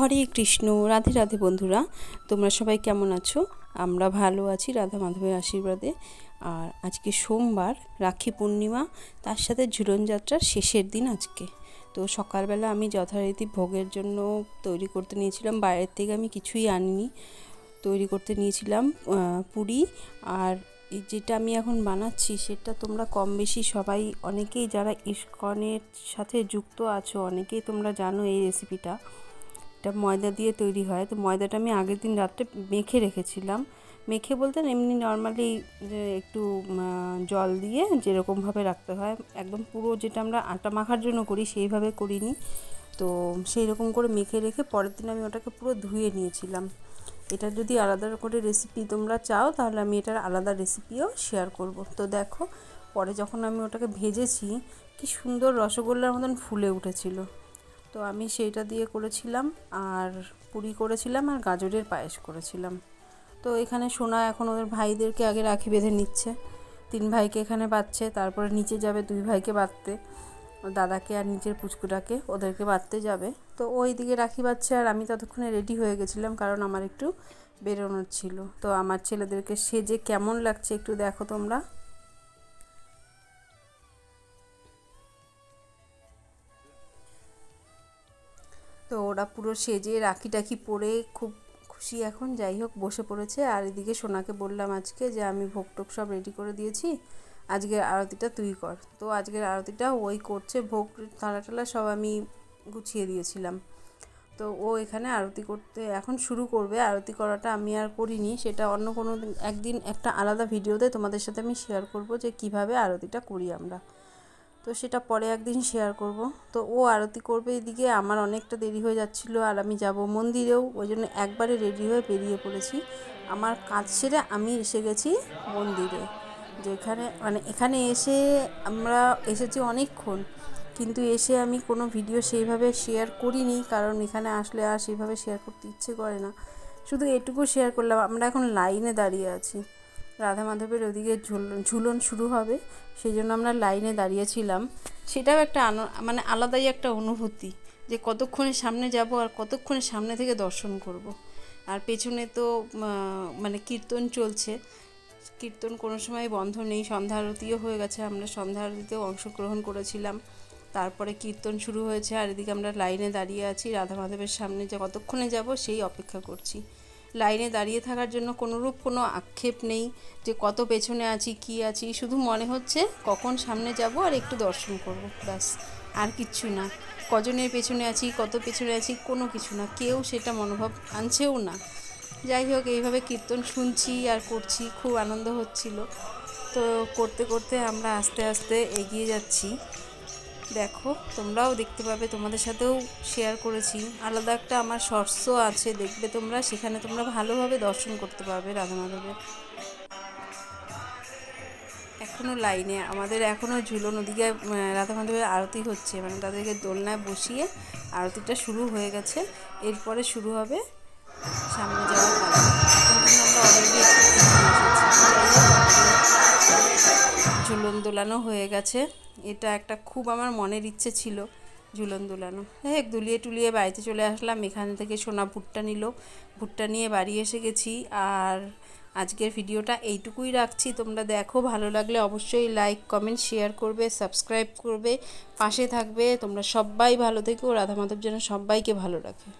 হরে কৃষ্ণ, রাধে রাধে বন্ধুরা। তোমরা সবাই কেমন আছো? আমরা ভালো আছি রাধা মাধবের আশীর্বাদে। আর আজকে সোমবার, রাখি পূর্ণিমা, তার সাথে ঝুলন যাত্রার শেষের দিন আজকে। তো সকালবেলা আমি যথারীতি ভোগের জন্য তৈরি করতে নিয়েছিলাম। বাইরের থেকে আমি কিছুই আনিনি। তৈরি করতে নিয়েছিলাম পুরি। আর যেটা আমি এখন বানাচ্ছি, সেটা তোমরা কম বেশি সবাই, অনেকেই যারা ইস্কনের সাথে যুক্ত আছো, অনেকেই তোমরা জানো এই রেসিপিটা এটা ময়দা দিয়ে তৈরি হয়। তো ময়দাটা আমি আগের দিন রাত্রে মেখে রেখেছিলাম। মেখে বলতে এমনি নর্মালি একটু জল দিয়ে যেরকমভাবে রাখতে হয়, একদম পুরো যেটা আমরা আটা মাখার জন্য করি সেইভাবে করিনি। তো সেই রকম করে মেখে রেখে পরের দিন আমি ওটাকে পুরো ধুয়ে নিয়েছিলাম। এটা যদি আলাদা করে রেসিপি তোমরা চাও, তাহলে আমি এটার আলাদা রেসিপিও শেয়ার করব। তো দেখো, পরে যখন আমি ওটাকে ভেজেছি, কি সুন্দর রসগোল্লার মতন ফুলে উঠেছিল। তো আমি সেইটা দিয়ে করেছিলাম, আর পুরি করেছিলাম, আর গাজরের পায়েস করেছিলাম। তো এখানে সোনা এখন ওদের ভাইদেরকে আগে রাখি বেঁধে নিচ্ছে। তিন ভাইকে এখানে বাঁধছে, তারপরে নিচে যাবে দুই ভাইকে বাঁধতে। দাদাকে আর নিচের পুচকুটাকে ওদেরকে বাঁধতে যাবে। তো ওই দিকে রাখি বাঁধছে, আর আমি ততক্ষণে রেডি হয়ে গেছিলাম, কারণ আমার একটু বেরোনোর ছিল। তো আমার ছেলেদেরকে সেজে কেমন লাগছে একটু দেখো তোমরা। ওরা পুরো সেজে রাখি টাকি পরে খুব খুশি এখন, যাই হোক, বসে পড়েছে। আর এদিকে সোনাকে বললাম আজকে যে, আমি ভোগ টোক সব রেডি করে দিয়েছি। আজকের আরতিটা তুই কর। তো আজকের আরতিটা ওই করছে। ভোগ থালা টালা সব আমি গুছিয়ে দিয়েছিলাম। তো ও এখানে আরতি করতে এখন শুরু করবে। আরতি করাটা আমি আর করিনি। সেটা অন্য কোনো একদিন একটা আলাদা ভিডিওতে তোমাদের সাথে আমি শেয়ার করব যে, কীভাবে আরতিটা করি আমরা। তো সেটা পরে একদিন শেয়ার করব। তো ও আরতি করবে এদিকে, আমার অনেকটা দেরি হয়ে যাচ্ছিল আর আমি যাব মন্দিরেও, ওই জন্য একবারে রেডি হয়ে বেরিয়ে পড়েছি। আমার কাজ সেরে আমি এসে গেছি মন্দিরে, যেখানে মানে এখানে এসে আমরা এসেছি অনেকক্ষণ, কিন্তু এসে আমি কোনো ভিডিও সেইভাবে শেয়ার করিনি, কারণ এখানে আসলে আর সেইভাবে শেয়ার করতে ইচ্ছে করে না। শুধু এটুকু শেয়ার করলাম, আমরা এখন লাইনে দাঁড়িয়ে আছি। রাধা মাধবের ওদিকে ঝুলন শুরু হবে, সেই জন্য আমরা লাইনে দাঁড়িয়েছিলাম সেটাও একটা মানে আলাদাই একটা অনুভূতি যে কতক্ষণে সামনে যাব আর কতক্ষণে সামনে থেকে দর্শন করব। আর পেছনে তো মানে কীর্তন চলছে। কীর্তন কোনো সময় বন্ধ নেই, সন্ধ্যা আরতিও হয়ে গেছে, আমরা সন্ধ্যা আরতিতেও অংশগ্রহণ করেছিলাম। তারপরে কীর্তন শুরু হয়েছে, আর এদিকে আমরা লাইনে দাঁড়িয়ে আছি রাধা মাধবের সামনে যে কতক্ষণে যাব, সেই অপেক্ষা করছি। লাইনে দাঁড়িয়ে থাকার জন্য কোনোরূপ কোনো আক্ষেপ নেই যে কত পেছনে আছি, কি আছি। শুধু মনে হচ্ছে কখন সামনে যাব আর একটু দর্শন করব, ব্যাস, আর কিচ্ছু না। কজনের পেছনে আছি, কত পেছনে আছি, কোনো কিছু না। কেউ সেটা মনোভাব আনছেও না। যাই হোক, এইভাবে কীর্তন শুনছি আর করছি, খুব আনন্দ হচ্ছিল। তো করতে করতে আমরা আস্তে আস্তে এগিয়ে যাচ্ছি। দেখো, তোমরাও দেখতে পাবে, তোমাদের সাথেও শেয়ার করেছি। আলাদা একটা আমার শর্টস আছে, দেখবে তোমরা। সেখানে তোমরা ভালোভাবে দর্শন করতে পারবে রাধা মাধবের। এখনও লাইনে আমাদের এখনও ঝুলো নদীকে রাধা মাধবের আরতি হচ্ছে। মানে তাদেরকে দোলনায় বসিয়ে আরতিটা শুরু হয়ে গেছে। এরপরে শুরু হবে সামনে যাওয়ার আমরা অলরেডি দোলানো হয়ে গেছে। এটা একটা খুব আমার মনের ইচ্ছে ছিল, ঝুলন দোলানো। হ্যাঁ দুলিয়ে টুলিয়ে বাড়িতে চলে আসলাম। এখান থেকে সোনা ভুট্টা নিল। ভুট্টা নিয়ে বাড়ি এসে গেছি। আর আজকের ভিডিওটা এইটুকুই রাখছি। তোমরা দেখো, ভালো লাগলে অবশ্যই লাইক কমেন্ট শেয়ার করবে সাবস্ক্রাইব করবে, পাশে থাকবে। তোমরা সবাই ভালো থেকো। রাধা মাধব যেন সবাইকে ভালো রাখে।